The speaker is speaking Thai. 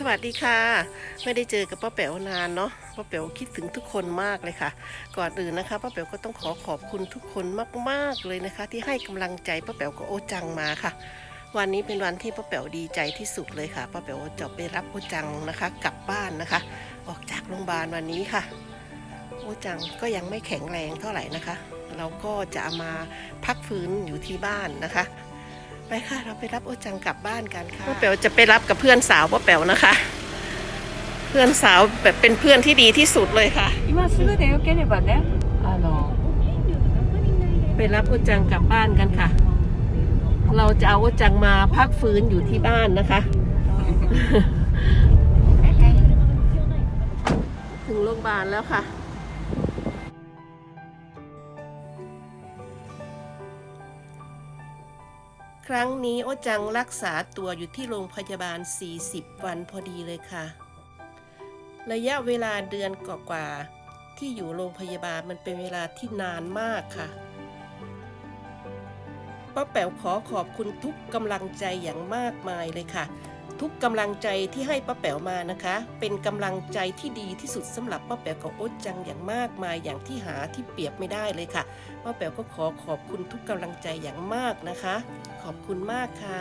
สวัสดีค่ะ ไม่ได้เจอกับป้าแป๋วนานเนาะป้าแป๋วคิดถึงทุกคนมากเลยค่ะ ก่อนอื่นนะคะป้าแป๋วก็ต้องขอขอบคุณทุกคนมากๆเลยนะคะ ที่ให้กำลังใจป้าแป๋วกับโอจังมาค่ะ วันนี้เป็นวันที่ป้าแป๋วดีใจที่สุดเลยค่ะป้าแป๋วจะไปรับโอจังนะคะ กลับบ้านนะคะ ออกจากโรงพยาบาลวันนี้ค่ะ โอจังก็ยังไม่แข็งแรงเท่าไหร่นะคะ เราก็จะามาพักฟื้นอยู่ที่บ้านนะคะ ไปค่ะเราไปรับโอจังกลับบ้านกันค่ะป้าแป๋วจะไปรับกับเพื่อนสาวป้าแป๋วนะคะ เพื่อนสาวแบบเป็นเพื่อนที่ดีที่สุดเลยค่ะ 今すぐでよければねあの ไปรับโอจังกลับบ้านกันค่ะ เราจะเอาโอจังมาพักฟื้นอยู่ที่บ้านนะคะ ถึงโรงพยาบาลแล้วค่ะ ครั้งนี้โอจังรักษาตัวอยู่ที่โรงพยาบาล 40 วันพอดีเลยค่ะ ระยะเวลาเดือนกว่าๆที่อยู่โรงพยาบาลมันเป็นเวลาที่นานมากค่ะป้าแป๋วขอขอบคุณทุกกำลังใจอย่างมากมายเลยค่ะ ทุกกำลังใจที่ให้ป้าแป๋วมานะคะ เป็นกำลังใจที่ดีที่สุดสำหรับป้าแป๋วกับโอ๊ตจังอย่างมากมายอย่างที่หาที่เปรียบไม่ได้เลยค่ะป้าแป๋วก็ขอขอบคุณทุกกำลังใจอย่างมากนะคะ ขอบคุณมากค่ะ